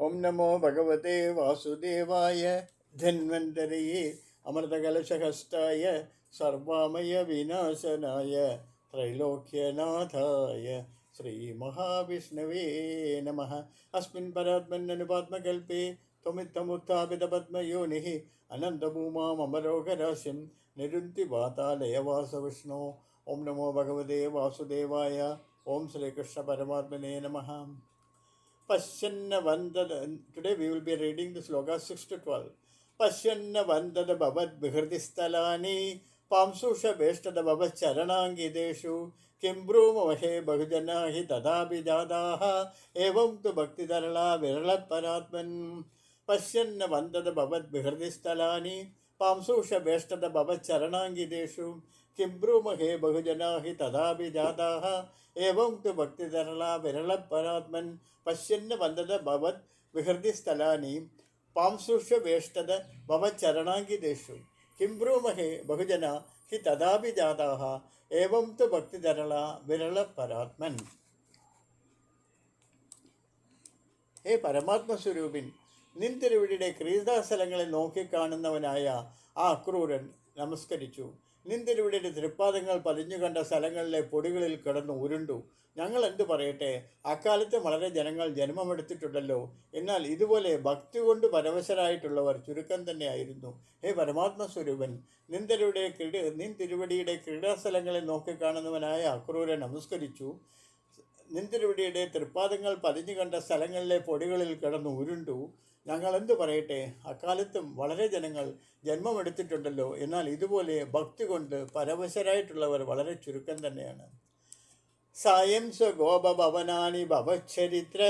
ഓം നമോ ഭഗവതേ വാസുദേവായ ധന്വന്തരയേ അമൃതകലശഹസ്തായ സർവാമയ വിനാശനായ ത്രൈലോക്യനാഥായ ശ്രീമഹാവിഷ്ണവേ നമ. അസ്മിൻ പരാത്മന്നനുപാത്മകൽപ്പേ അനന്തഭൂമാമരോഹരാശിം നിരുന്തി വാതാലയവാസവിഷ്ണു ഓം നമോ ഭഗവതേ വാസുദേവായ. ഓം Sreekrishna പരമാത്മനേ Pasyanna Vandana. Today we will be reading the slokas 6 to 12. Pasyanna Vandana Bhavat Bhihrdistalani Pamsusha Vestada Bhavat Charanangideshu Kimbrumahe Bhagujanahi Tadabhijadaha Evam Tu Bhaktidarala Virala Paratman Pasyanna Vandana Bhavat Bhihrdistalani Pamsusha Vestada Bhavat Charanangideshu കിബ്രുമഹേ ബഹുജനാഹി തഥാപി ജാതാഹ ഏവം തു ഭക്തിതരള വിരളപരാത്മൻ പശ്യന്ന വന്ദത ഭവത് വിഹൃതി സ്ഥലാനി പാംസുഷ വേഷ്ടത ഭവചരണാങ്കിതേഷു बहुजना ബഹുജന he തഥാപി ജാതാഹ ഏവം തു ഭക്തിതരള വിരളപരാത്മൻ ഹേ പരമാത്മസ്വരൂപിൻ നിൻ ക്രീതാസ്ഥലങ്ങളെ നോക്കിക്കാണുന്നവനായ ആ അക്രൂരൻ നമസ്കരിച്ചു. നിൻ തിരുവിടിയുടെ തൃപ്പാദങ്ങൾ പതിഞ്ഞു കണ്ട സ്ഥലങ്ങളിലെ പൊടികളിൽ കിടന്നു ഉരുണ്ടു. ഞങ്ങൾ എന്തു പറയട്ടെ? അക്കാലത്ത് വളരെ ജനങ്ങൾ ജന്മമെടുത്തിട്ടുണ്ടല്ലോ. എന്നാൽ ഇതുപോലെ ഭക്തി കൊണ്ട് പരവശരായിട്ടുള്ളവർ ചുരുക്കം തന്നെയായിരുന്നു. ഹേ പരമാത്മ സ്വരൂപൻ നിന്ദരുടെ ക്രീഡ നിന്തിരുവടിയുടെ ക്രീഡാസ്ഥലങ്ങളെ നോക്കിക്കാണുന്നവനായ അക്രൂരൻ നമസ്കരിച്ചു. നിന്തിരുവിടിയുടെ തൃപ്പാദങ്ങൾ പതിഞ്ഞു കണ്ട സ്ഥലങ്ങളിലെ പൊടികളിൽ കിടന്നു ഉരുണ്ടു. ഞങ്ങൾ എന്തു പറയട്ടെ? അക്കാലത്തും വളരെ ജനങ്ങൾ ജന്മമെടുത്തിട്ടുണ്ടല്ലോ. എന്നാൽ ഇതുപോലെ ഭക്തി കൊണ്ട് പരവശരായിട്ടുള്ളവർ വളരെ ചുരുക്കം തന്നെയാണ്. സായം സ്വഗോപഭവനാനി ഭവചരിത്ര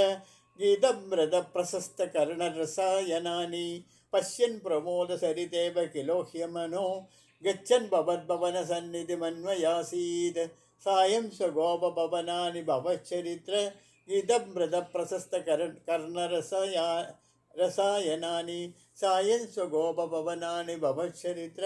ഗീതമൃത പ്രശസ്ത കരുണരസായനാനി പശ്യൻ പ്രമോദ സരിദേവ കിലോഹ്യമനോ ഗച്ഛൻ ഭവദ്ഭവന സന്നിധി മന്വയാസീത് സായം സ്വഗോപഭവനാനി ഭവചരിത്ര ഗീതമൃത പ്രശസ്ത കര കർണരസയാ രസായനാനി സായം സ്വഗോപഭവനാനി ഭവചരിത്ര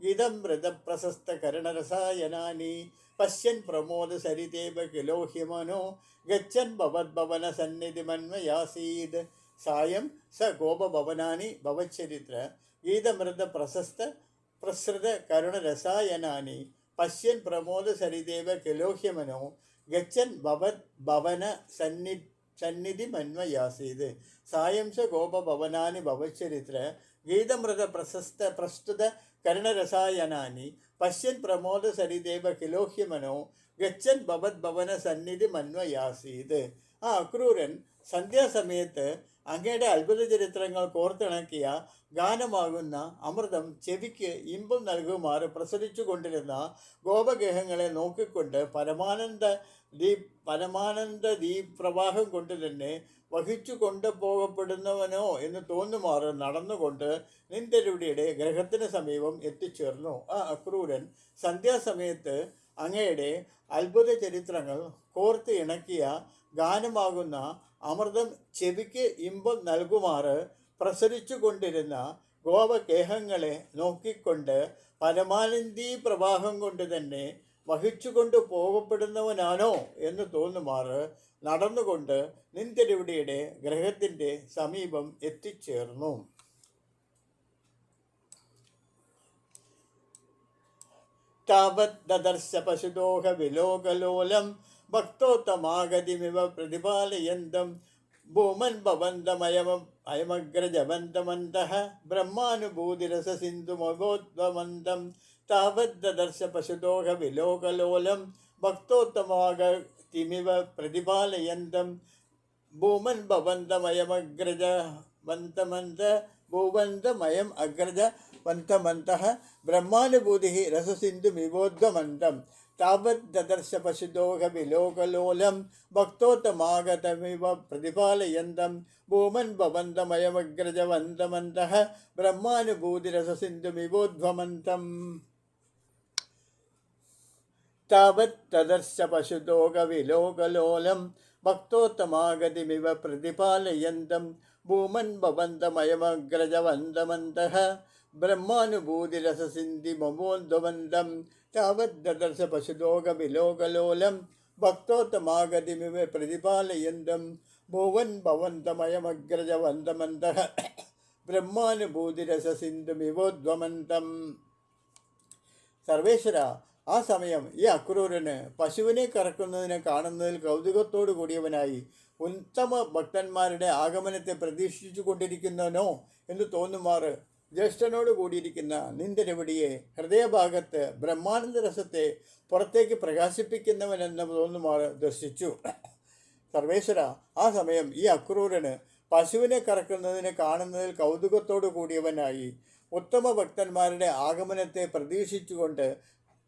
ഗീതമൃത പ്രശസ്ത കരണരസായനാനി പശ്യൻ പ്രമോദ സരിദേവ കിലോഹ്യമനോ ഗച്ഛൻ ഭവദ്ഭവന സന്നിധി മന്മയാസീത് സായം സ ഗോപഭവനാനി ഭവചരിത്ര ഗീതമൃത പ്രശസ്ത പ്രസൃത സന്നിധി മന്മയാസീത്. സായംശ ഗോപഭവനാനി ഭവചരിത്ര ഗീതമൃത പ്രശസ്ത പ്രസ്തുത കരുണരസായനാനി. പശ്യൻ പ്രമോദ സരിദേവ കിലോഹ്യമനോ. ഗച്ഛൻ ഭവത് ഭവന സന്നിധി മന്മയാസീത്. ആ അക്രൂരൻ സന്ധ്യാസമയത്ത് അങ്ങയുടെ അത്ഭുത ചരിത്രങ്ങൾ കോർത്തിണക്കിയ ഗാനമാകുന്ന അമൃതം ചെവിക്ക് ഇമ്പം നൽകുമാറ് പ്രസരിച്ചു കൊണ്ടിരുന്ന ഗോപഗ്രഹങ്ങളെ നോക്കിക്കൊണ്ട് പരമാനന്ദ ദീപ് പരമാനന്ദ ദീപ് പ്രവാഹം കൊണ്ട് തന്നെ വഹിച്ചു കൊണ്ടുപോകപ്പെടുന്നവനോ എന്ന് തോന്നുമാറ് നടന്നുകൊണ്ട് നിന്തെരുവിടിയുടെ ഗ്രഹത്തിന് സമീപം എത്തിച്ചേർന്നു. ആ അക്രൂരൻ സന്ധ്യാസമയത്ത് അങ്ങയുടെ അത്ഭുത ചരിത്രങ്ങൾ കോർത്ത് ഇണക്കിയ ഗാനമാകുന്ന അമൃതം ചെവിക്ക് ഇമ്പം നൽകുമാറ് പ്രസരിച്ചു കൊണ്ടിരുന്ന ഗോപകേഹങ്ങളെ നോക്കിക്കൊണ്ട് പരമാനന്ദീ പ്രവാഹം കൊണ്ട് തന്നെ വഹിച്ചുകൊണ്ട് പോകപ്പെടുന്നവനാണോ എന്ന് തോന്നുമാറ് നടന്നുകൊണ്ട് നിന്തിരുവിടിയുടെ ഗ്രഹത്തിന്റെ സമീപം എത്തിച്ചേർന്നു. താവത് ദദർശ പശുദോഹ വിലോകലോലം ഭക്തോത്തമാഗതിമിവ പ്രതിപാലയന്തം ഭൂമൻ ഭവന്തമയമ അയമഗ്രജവന്തമന്തഃ ബ്രഹ്മാനുഭൂതിരസസിന്ധുമവോദ്വമന്തം താവദ്ദർശ പശുദോഹ വിലോകലോലം ഭക്തോത്തമാഗതിമിവ പ്രതിപാലയന്തം ഭൂമൻ ഭവന്തമയമഗ്രജ വന്തമന്ത ഭൂവന്തമയം അഗ്രജ വന്തമന്തഃ ബ്രഹ്മാനുഭൂതി രസസിന്ധുമിവോദ്വമന്തം താവത് ദദർശ പശുദോഹ വിലോകലോലം ഭക്തോത്തമാഗതമിവ പ്രതിപാലയന്തം ഭൂമൻ ഭവന്തമയമഗ്രജവന്തമന്തഃ ബ്രഹ്മാനുഭൂതിരസസിന്ധുമിവോദ്വമന്തം താവത് തദർശ പശുദോഗവിലോകലോലം ഭക്തോത്തമാഗതിമിവ പ്രതിപാലയന്തം ഭൂമൻ ഭവന്തമയമഗ്രജവന്തമന്തഃ ബ്രഹ്മാനുഭൂതിരസസിന്ധി മമോന്ദവന്തം താവത് ദദർശ പശുദോഗവിലോകലോലം ഭക്തോത്തമാഗതിമിവ പ്രതിപാലയന്തം ഭുവൻ ഭവന്തമയമഗ്രജവന്തമന്ത ബ്രഹ്മാനുഭൂതിരസസിന്ധുമിവോദ്വമന്തം സർവേശ്വര ആ സമയം ഈ അക്രൂരന് പശുവിനെ കറക്കുന്നതിനെ കാണുന്നതിൽ കൗതുകത്തോടു കൂടിയവനായി ഉത്തമ ഭക്തന്മാരുടെ ആഗമനത്തെ പ്രതീക്ഷിച്ചു കൊണ്ടിരിക്കുന്നവനോ എന്ന് തോന്നുമാറ് ജ്യേഷ്ഠനോട് കൂടിയിരിക്കുന്ന നിന്ദരവിടിയെ ഹൃദയഭാഗത്ത് ബ്രഹ്മാനന്ദ രസത്തെ പുറത്തേക്ക് പ്രകാശിപ്പിക്കുന്നവനെന്ന് തോന്നുമാറ് ദർശിച്ചു. സർവേശ്വര ആ സമയം ഈ അക്രൂരന് പശുവിനെ കറക്കുന്നതിനെ കാണുന്നതിൽ കൗതുകത്തോടു കൂടിയവനായി ഉത്തമ ഭക്തന്മാരുടെ ആഗമനത്തെ പ്രതീക്ഷിച്ചുകൊണ്ട്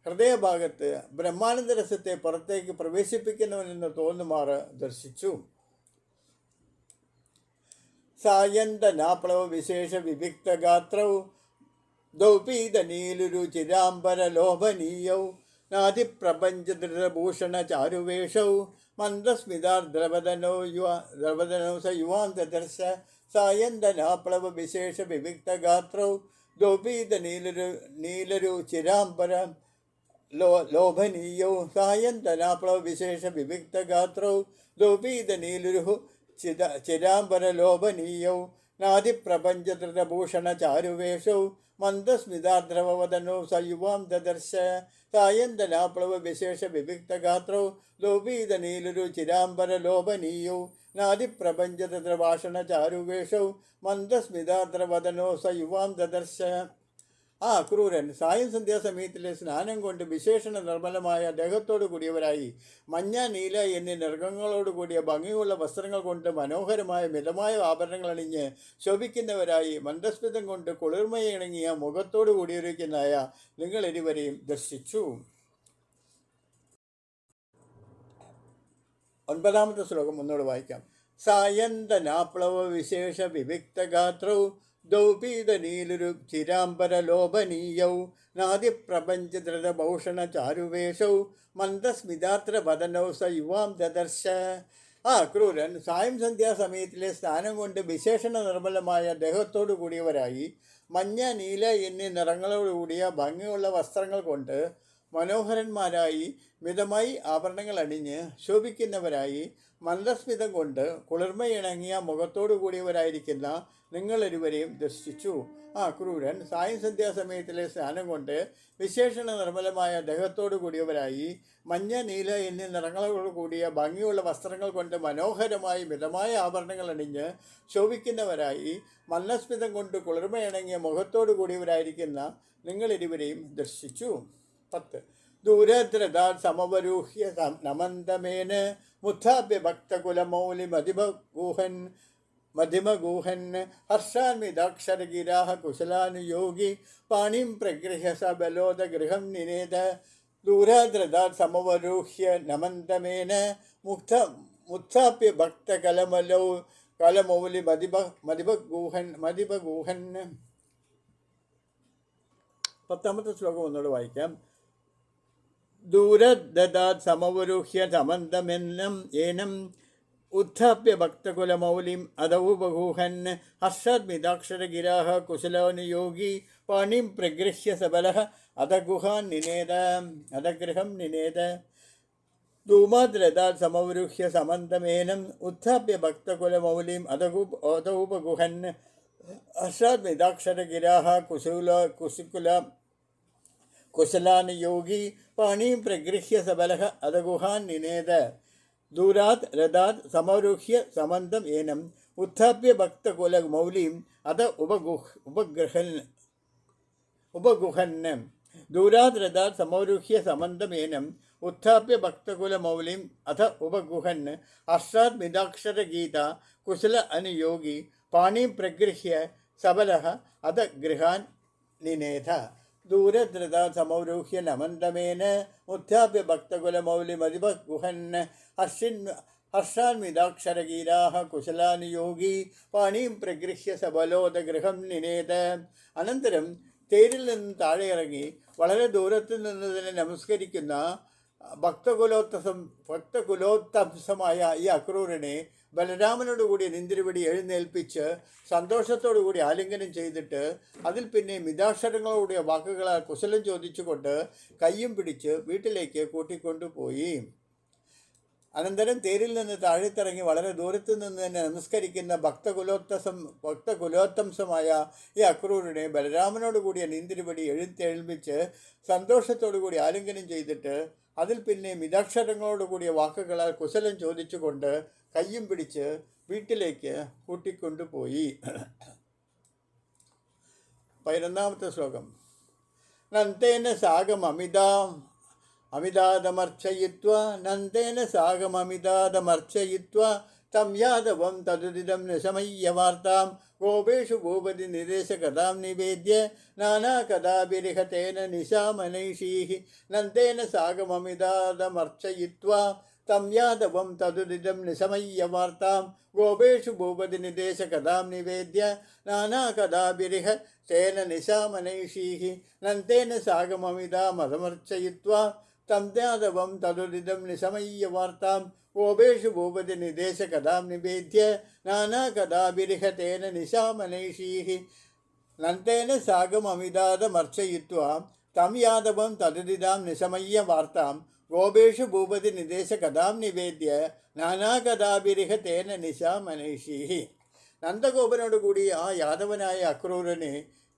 ഹൃദയഭാഗത്ത് ബ്രഹ്മാനന്ദ രസത്തെ പുറത്തേക്ക് പ്രവേശിപ്പിക്കുന്നവനെന്ന് തോന്നുമാർ ദർശിച്ചു. സായന്തനാപ്ലവ വിശേഷ വിവിക്ത ചിരാംബര ദൗപീതനീലുരു ചിരാംബരലോഭനീയൗ നാദിപ്രപഞ്ചദൃഢഭൂഷണ ചാരുവേഷൗ മന്ദസ്മിതാർദ്രവദനോ യുവ ദ്രവദനോ സ യുവാന്തദർശ സായന്തനാപ്ലവ വിശേഷ വിവിക്തഗാത്രൗ ദൗപീതനീലരു നീലരു ചിരാംബര ലോ ലോഭനീയൗ സായന്തനാപ്ലവ വിശേഷ വിവിക്ത ഗാത്രൗ ദൗപീതനീലുരു ചിത ചിരാംബരലോഭനീയൗ നാദിപ്രപഞ്ചധൃതഭൂഷണ ചാരുവേഷൗ മന്ദസ്മിതാദ്രവവദനോ സ യുവാം ദദർശ. സായന്തനാപ്ലവ വിശേഷ വിവിക്തഗാത്രൗ ലോപീതനീലുരു ആ അക്രൂരൻ സായം സന്ധ്യാസമയത്തിലെ സ്നാനം കൊണ്ട് വിശേഷണ നിർമ്മലമായ ദേഹത്തോടു കൂടിയവരായി മഞ്ഞ നീല എന്നീ നൃഗങ്ങളോട് കൂടിയ ഭംഗിയുള്ള വസ്ത്രങ്ങൾ കൊണ്ട് മനോഹരമായ മിതമായ ആഭരണങ്ങൾ അണിഞ്ഞ് ശോഭിക്കുന്നവരായി മന്ദസ്മിതം കൊണ്ട് കുളിർമയിണങ്ങിയ മുഖത്തോടു കൂടിയിരിക്കുന്നതായ നിങ്ങൾ ഇരുവരെയും ദർശിച്ചു. ഒൻപതാമത്തെ ശ്ലോകം ഒന്നുകൂടെ വായിക്കാം. സായന്തനാപ്ലവ വിശേഷ വിവിക്തഗാത്രൗ ദൗപീതനീലുരു ചിരാംബരലോഭനീയൗ നാദിപ്രപഞ്ചധൃതഭൂഷണ ചാരുവേഷൗ മന്ദസ്മിതാത്രവദനൗ സ യുവാം ദദർശ. ആ ക്രൂരൻ സായം സന്ധ്യാസമയത്തിലെ സ്ഥാനം കൊണ്ട് വിശേഷണ നിർമ്മലമായ ദേഹത്തോടു കൂടിയവരായി മഞ്ഞ നീല എന്നീ നിറങ്ങളോടുകൂടിയ ഭംഗിയുള്ള വസ്ത്രങ്ങൾ കൊണ്ട് മനോഹരന്മാരായി മിതമായി ആഭരണങ്ങൾ അണിഞ്ഞ് ശോഭിക്കുന്നവരായി മന്ദസ്മിതം കൊണ്ട് കുളിർമയിണങ്ങിയ മുഖത്തോടു കൂടിയവരായിരിക്കുന്ന നിങ്ങളിരുവരെയും ദർശിച്ചു. ആ ക്രൂരൻ സായം സന്ധ്യാസമയത്തിലെ സ്നാനം കൊണ്ട് വിശേഷണ നിർമ്മലമായ ദേഹത്തോടു കൂടിയവരായി മഞ്ഞ നീല എന്നീ നിറങ്ങളോട് കൂടിയ ഭംഗിയുള്ള വസ്ത്രങ്ങൾ കൊണ്ട് മനോഹരമായി മിതമായ ആഭരണങ്ങൾ അണിഞ്ഞ് ശോഭിക്കുന്നവരായി മല്ലസ്മിതം കൊണ്ട് കുളിർമയിണങ്ങിയ മുഖത്തോടു കൂടിയവരായിരിക്കുന്ന നിങ്ങളിരുവരെയും ദർശിച്ചു. പത്ത്. ദൂരദ്രതാ സമവരൂഹ്യ നമന്തമേന മുഥാപ്യ ഭക്തകുലമൗലി മധിമഗൂഹൻ ഹർഷാൻവിദാക്ഷരഗിരാഹ കുശലാനുയോഗി പാണിം പ്രഗൃഹ്യ സ ബലോദഗൃഹം നിനേത ദൂരാദ്രതാ സമവരൂഹ്യ നമന്തമേന മുക്ത മുത്ഥാപ്യ ഭക്തകലമലൗ കലമൗലി മതിബ മതിബഗൂഹൻ മതിബഗൂഹൻ പത്താമത്തെ ശ്ലോകം ഒന്നുകൂടെ വായിക്കാം. ദൂരദാത് സമവരുഹ്യ സമന്തമെന്നം ഏനം उत्थाप्य भक्तकुलमौलिम् अदौ बगूहन् हर्षाद्मिदाक्षरगिराः कुशलानुयोगी पाणिं प्रगृह्य सबलः अधगुहान् निनेद अधगृहं निनेद धूमाद्रदात् समवरुह्य समन्तमेनम् उत्थाप्य भक्तकुलमौलिम् अधगु अधौपगुहन् हर्षाद्मिदाक्षरगिराः कुशूल कुशकुल कुशलानुयोगी पाणिं प्रगृह्य सबलः अधगुहान् निनेद ദൂരാത് രഥാത് സമരോഹ്യ സമന്തം ഏനം ഉത്ഥാപ്യ ഭക്തകുല മൗലിം അത ഉപഗുഹ് ഉപഗ്രഹൻ ഉപഗുഹന്നം. ദൂരാത് രഥാത് സമാരോഹ്യ സമന്തം ഏനം ഉത്ഥാപ്യ ഭക്തകുല മൗലിം അഥ ഉപഗുഹൻ അഷ്ടാത് മിതാക്ഷരഗീത കുശല അനുയോഗി പാണി പ്രഗൃഹ്യ സബല അത ഗൃഹാൻ നിനേധ. ദൂരദ്രത സമൗരൂഹ്യ നമന്തമേന ഉത്ഥാപ്യ ഭക്തകുലമൗലിമതിഭഗുഹൻ ഹർഷിൻ ഹർഷാൻവിതാക്ഷരഗീരാഹ കുശലാനുയോഗി പാണിയും പ്രഗൃഹ്യ സബലോദഗൃഹം നിനേത. അനന്തരം തേരിൽ നിന്ന് താഴെ ഇറങ്ങി വളരെ ദൂരത്തു നിന്ന് തന്നെ നമസ്കരിക്കുന്ന ഭക്തകുലോത്തസം ഭക്തകുലോത്തംസമായ ഈ അക്രൂരനെ ബലരാമനോട് കൂടി നിന്തിരുവടി എഴുന്നേൽപ്പിച്ച് സന്തോഷത്തോടു കൂടി ആലിംഗനം ചെയ്തിട്ട് അതിൽ പിന്നെ മിതാക്ഷരങ്ങളോടുകൂടിയ വാക്കുകളാൽ കുശലം ചോദിച്ചുകൊണ്ട് കയ്യും പിടിച്ച് വീട്ടിലേക്ക് കൂട്ടിക്കൊണ്ടുപോയി. അനന്തരം തേരിൽ നിന്ന് താഴെത്തിറങ്ങി വളരെ ദൂരത്തു നിന്ന് തന്നെ നമസ്കരിക്കുന്ന ഭക്തകുലോത്തസം ഭക്തകുലോത്തംസമായ ഈ അക്രൂരനെ ബലരാമനോട് കൂടിയ നീന്തിരിപടി സന്തോഷത്തോടു കൂടി ആലിംഗനം ചെയ്തിട്ട് അതിൽ പിന്നെ മിതാക്ഷരങ്ങളോടു കൂടിയ വാക്കുകളാൽ കുശലം ചോദിച്ചുകൊണ്ട് കയ്യും പിടിച്ച് വീട്ടിലേക്ക് കൂട്ടിക്കൊണ്ടുപോയി. പതിനൊന്നാമത്തെ ശ്ലോകം. നന്ദേന സാഗമമിതാം അമിതാദമർച്ചയിത്വ നന്ദേന സാഗമമിതാദമർച്ചയിത്വ തം യാദവം തതുദിതം നിശമയ്യ വാർത്താം ഗോപേഷു ഭൂപതി നിരേശകഥാം നിവേദ്യ നാനാകഥാഭിരിഹതേന നിശാമനൈഷീः നന്ദേന സാഗമമിതാദമർച്ചയിത്വ തം യാദവം തതുദിതം നിശമയ്യ വാർത്താം ഗോപേഷു ഭൂപതി നിദേശകഥാം നിവേദ്യ നാനാകഥാഭിരിഹ തേന നിശാമനൈഷീः നന്ദേന സാഗമമിതാമതമർച്ചയിത്വ തം യാദവം തതുദിതം നിശമയ്യ വാർത്താം ഓപേഷു ഭൂപതി നിദേശകഥാം നിവേദ്യ നാനാകഥാഭിരിഹ തേന നിശാമനൈഷീः നന്ദേന സാഗമമിതാദമർച്ചയിത്വ തം യാദവം തതുദിതാം നിശമയ്യ വാർത്താം ഗോപേഷു ഭൂപതി നിദേശകഥാം നിവേദ്യ നാനാകഥാഭിരിഹ തേന നിശാമനൈഷീः നന്ദഗോപനോട് കൂടി ആ യാദവനായ അക്രൂരനെ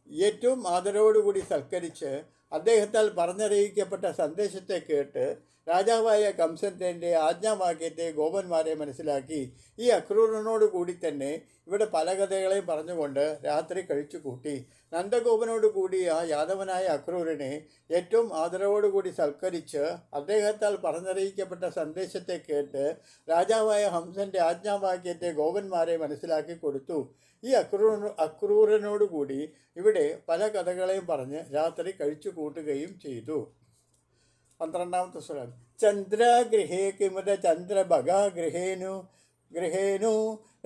ഏറ്റവും ആദരവോടുകൂടി സൽക്കരിച്ച് അദ്ദേഹത്താൽ പറഞ്ഞറിയിക്കപ്പെട്ട സന്ദേശത്തെ കേട്ട് രാജാവായ കംസന്റെ ആജ്ഞാവാക്യത്തെ ഗോപന്മാരെ മനസ്സിലാക്കി ഈ അക്രൂരനോട് കൂടി തന്നെ ഇവിടെ പല കഥകളെയും പറഞ്ഞുകൊണ്ട് രാത്രി കഴിച്ചു കൂട്ടി. നന്ദഗോപനോട് കൂടി ആ യാദവനായ അക്രൂരനെ ഏറ്റവും ആദരവോടുകൂടി സൽക്കരിച്ച് അദ്ദേഹത്താൽ പറഞ്ഞറിയിക്കപ്പെട്ട സന്ദേശത്തെ കേട്ട് രാജാവായ ഹംസന്റെ ആജ്ഞാവാക്യത്തെ ഗോപന്മാരെ മനസ്സിലാക്കി കൊടുത്തു. ഈ അക്രൂര അക്രൂരനോടുകൂടി ഇവിടെ പല കഥകളെയും പറഞ്ഞ് രാത്രി കഴിച്ചു കൂട്ടുകയും ചെയ്തു. പന്ത്രണ്ടാമത്തെ സ്വരം ചന്ദ്രഗൃഹേ കിമുത ചന്ദ്രഭഗാഗൃഹേനു ഗൃഹേനു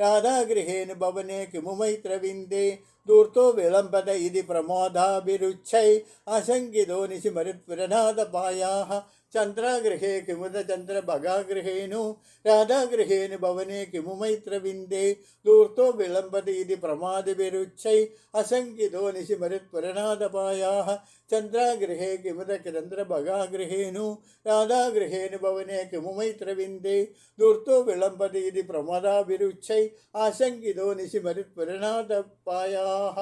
രാധാഗൃഹേനു ഭവനെ കിമു മൈത്രവിന്ദേ ദൂർത്തോ വിളംബത ഇതി പ്രമോദാഭിരുച്ഛൈ ആശങ്കിതോ നിശിമരുത്പുരനാഥപായാഹ ചന്ദ്രഗൃഹേ കിമുത ചന്ദ്രഭഗാഗൃഹേനു രാധാഗൃഹേനു ഭവനെ കിമു മൈത്രവിന്ദേ. ദൂർത്തോ വിളംബതീതി ഇതി പ്രമാദിഭിരുച്ഛൈ അശങ്കിതോ നിശിമരുത്പുരനാഥപായാഹ ചന്ദ്രാഗൃഹേ കിമുത ചന്ദ്രഭഗാഗൃഹേനു രാധാഗൃഹേനു ഭവനെ കിമു മൈത്രവിന്ദേ. ദൂർത്തോ വിളംബതീതി പ്രമദാഭിരുച്ഛൈ ആശങ്കിതോ നിശിമരുത്പുരനാഥപായാഹ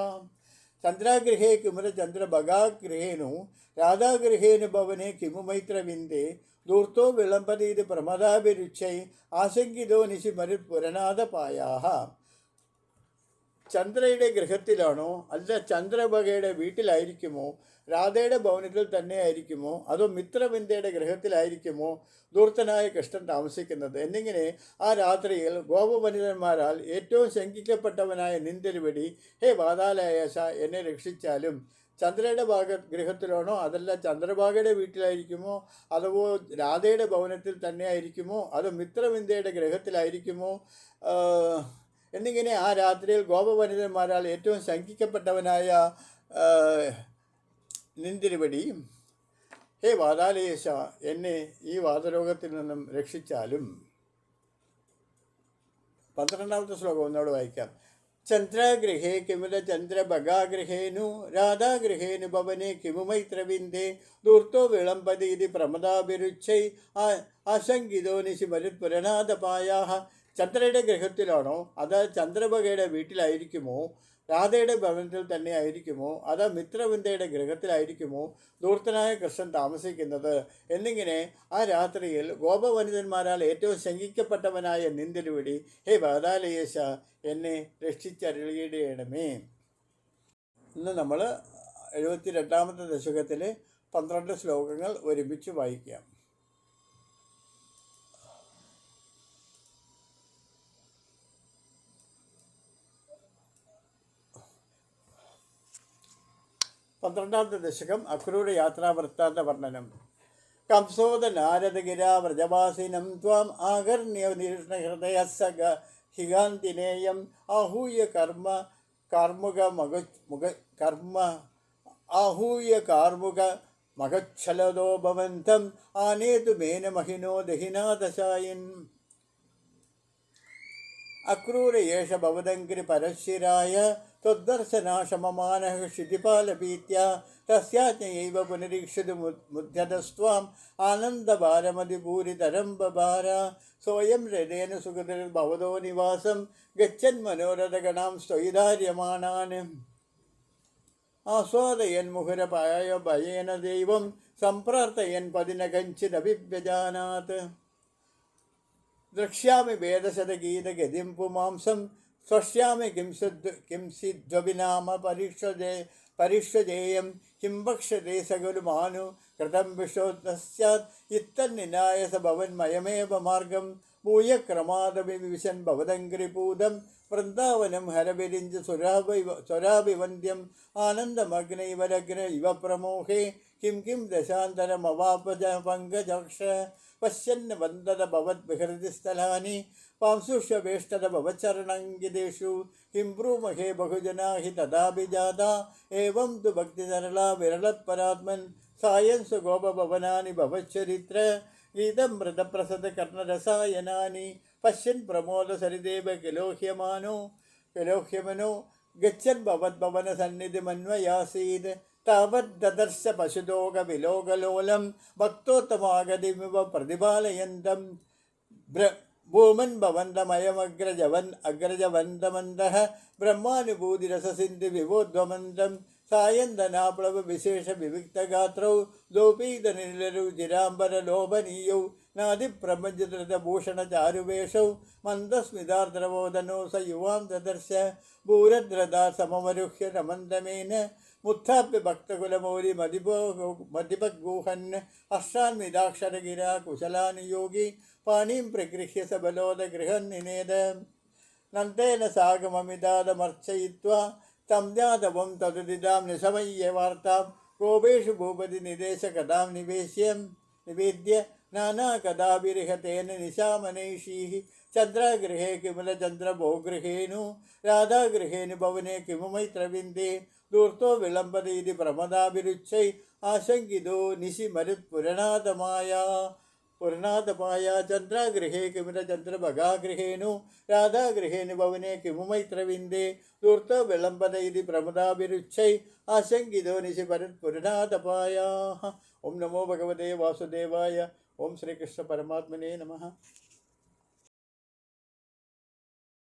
ചന്ദ്രാഗൃഹേ കിമുര ചന്ദ്രഭഗാഗൃഹേനു രാധാഗൃഹേനു ഭവനെ കിമു മൈത്രവിന്ദേ ദൂർത്തോ വിളംബതീത് പ്രമദാഭിരുച്ഛൈ ആശങ്കിതോ നിശി മരുത്പുരനാഥപായാഹ ചന്ദ്രയുടെ ഗ്രഹത്തിലാണോ അല്ല ചന്ദ്രഭഗയുടെ വീട്ടിലായിരിക്കുമോ? രാധയുടെ ഭവനത്തിൽ തന്നെ ആയിരിക്കുമോ അതോ മിത്രവിന്ദയുടെ ഗൃഹത്തിലായിരിക്കുമോ? ദൂർത്തനായ കൃഷ്ണൻ താമസിക്കുന്നത്. എന്നിങ്ങനെ ആ രാത്രിയിൽ ഗോപവനിതന്മാരാൽ ഏറ്റവും ശങ്കിക്കപ്പെട്ടവനായ നിന്തിരുവടി ഹേ വാതാലയേശ എന്നെ രക്ഷിച്ചാലും ചന്ദ്രയുടെ ഭാഗ ഗൃഹത്തിലാണോ? അതല്ല ചന്ദ്രഭാഗയുടെ വീട്ടിലായിരിക്കുമോ? അതോ രാധയുടെ ഭവനത്തിൽ തന്നെയായിരിക്കുമോ? അതോ മിത്രവിന്ദയുടെ ഗൃഹത്തിലായിരിക്കുമോ? ആ, എന്നിങ്ങനെ ആ രാത്രിയിൽ ഗോപവനിതന്മാരാൽ ഏറ്റവും ശങ്കിക്കപ്പെട്ടവനായ ആ, നിന്തിരുവടി ഹേ വാതാലയേശ എന്നെ ഈ വാതരോഗത്തിൽ നിന്നും രക്ഷിച്ചാലും. പന്ത്രണ്ടാമത്തെ ശ്ലോകം ഒന്നോട് വായിക്കാം. ചന്ദ്രഗൃഹേ കിമുല ചന്ദ്രഭഗാഗൃഹേനു രാധാഗൃഹേനു ഭവനെ കിമു മൈത്രവിന്ദേ ദൂർത്തോ വിളംബതി പ്രമദാഭിരുച്ഛൈ ആശങ്കിതോ നിശി മരുത്പുരനാഥപായാഹ ചന്ദ്രയുടെ ഗ്രഹത്തിലാണോ അത് ചന്ദ്രഭഗയുടെ വീട്ടിലായിരിക്കുമോ? രാധയുടെ ഭവനത്തിൽ തന്നെ ആയിരിക്കുമോ അത് മിത്രവിന്ദയുടെ ഗ്രഹത്തിലായിരിക്കുമോ ദൂർത്തനായ കൃഷ്ണൻ താമസിക്കുന്നത് എന്നിങ്ങനെ ആ രാത്രിയിൽ ഗോപവനിതന്മാരാൽ ഏറ്റവും ശങ്കിക്കപ്പെട്ടവനായ നിന്തിരുവിടി ഹേ വാതാലയേശ എന്നെ രക്ഷിച്ചരുളിയിടണമേ. ഇന്ന് നമ്മൾ എഴുപത്തി രണ്ടാമത്തെ ദശകത്തിലെ പന്ത്രണ്ട് ശ്ലോകങ്ങൾ ഒരുമിച്ച് വായിക്കാം. പന്ത്രണ്ടാമത്തെ ദശകം അക്രൂര യാത്രാവൃത്താന്ത വർണനം. കംസോദ നാരദഗിര വ്രജവാസിനം ത്വാം ആകർണ്യ ഹൃദയ സഗ ഹിഗാന്തിനേയം ആഹൂയ കർമ്മ കാർമുക മക മുഖ കർമ്മ ആഹൂയ കാർമുക മകച്ഛലതോ ഭവന്തം ആനേതു മേനമഹിനോ ദഹിനാദശായൻ. അക്രൂര യേഷ ഭവതങ്കിരി പരശിരായ त्वद्दर्शनाशममानः क्षितिपालभीत्या तस्याज्ञयैव पुनरीक्षितु मुध्यतस्त्वाम् आनन्दभारमधिपूरितरं बभार सोऽयं हृदयेन सुखतिर्भवतो निवासं गच्छन्मनोरथगणां स्वैधार्यमाणान् आस्वादयन् मुहुरपाय भयेन दैवं सम्प्रार्थयन् पदि न कञ्चिदभिव्यजानात् द्रक्ष्यामि वेदशतगीतगतिं पुमांसं ശ്വസ്യാമി കിംസിദ് കിംസിദ്വവിനാമ പരീക്ഷതേ പരീക്ഷതേയം കിംഭക്ഷതേ സകുലുമാനു കൃതം വിഷോത്നസ്യാത് ഇത്തന്നിനായസ ഭവന്മയമേവ മാർഗം ഭൂയക്രമാദപി വിവിശൻ ഭവതങ്കരിപൂതം വൃന്ദാവനം ഹരവിരിഞ്ച് സ്വരാഭിവ സ്വരാഭിവന്ദ്യം ആനന്ദമഗ്നൈവരഗ്ന ഇവ പ്രമോഹേ. Kim Kim ദശാന്തരമവാപജ പങ്കജക്ഷ പശ്യന് വന്ദത ഭവത് വിഹൃതി സ്ഥലാനി. पङ्कजक्ष पश्यन् वन्दत भवद्विहृदिस्थलानि पांसुष्यवेष्टद भवचरणङ्गितेषु किं ब्रूमहे बहुजना हि तदाभिजाता एवं तु भक्तिसरला विरलत्परात्मन् सायं सुगोपभवनानि भवच्चरित्र गीतं मृतप्रसदकर्णरसायनानि पश्यन् प्रमोदसरिदेव किलोह्यमानो किलोह्यमनो गच्छन् भवद्भवनसन्निधिमन्वयासीत् तावद्ददर्श पशुदोगविलोकलोलं भक्तोत्तमागतिमिव प्रतिपालयन्तं ब्र ഭൂമൻ ഭവന്തമയമഗ്രജവൻ അഗ്രജവന്തമന്ദഃ ബ്രഹ്മാനുഭൂതിരസസിന്ധി വിഭോധ്വമന്തം സായന്തനാപ്ലവ വിശേഷ വിവിക്തഗാത്രൗ ദോപീതനിലരു ചിരാംബരലോഭനീയൗ നാദിപ്രപഞ്ചധൃതഭൂഷണചാരുവേഷൗ മന്ദസ്മിതാർദ്രബോധനോ സ യുവാം ദദർശ ഭൂരദ്രതാ സമമരുഹ്യ രമന്തമേന മുത്താപ്യ ഭക്തകുലമൗരി മതിപോ മതിപദ്ഗൂഹൻ അഷ്ടാൻമിതാക്ഷരഗിര കുശലാനുയോഗി പാണീം പ്രഗൃഹ്യ സബലോദഗൃഹം നിനേദ. നന്ദേന സാഗമമിതാദമർച്ചയിത്വാ തം ജാതവം തതുദിതാം നിശമയ്യ വാർത്താം. കോപേഷു ഭൂപതി നിദേശകഥാം നിവേശ്യം. നിവേദ്യ നാനാകഥാഭിരിഹതേന നിശാമനൈഷീ ചന്ദ്രഗൃഹേ കിമലചന്ദ്രഭോഗൃഹേണു രാധാഗൃഹേണു ഭവനെ കിമുമൈത്രവിന്ദേ. ദൂർത്തോ വിളംബത ഇതി പ്രമദാഭിരുച്ചൈ. ആശങ്കിതോ നിശി पुरनाथमाया चन्द्रागृहे किमिरचन्द्रभगागृहेनु राधागृहेनु भवने किमु मैत्रविन्दे धूर्तो विलम्बत इति प्रमदाभिरुच्चै आशङ्कितो निशिमरुत्पुरनाथपायाः ॐ नमो भगवते वासुदेवाय ॐ श्रीकृष्णपरमात्मने नमः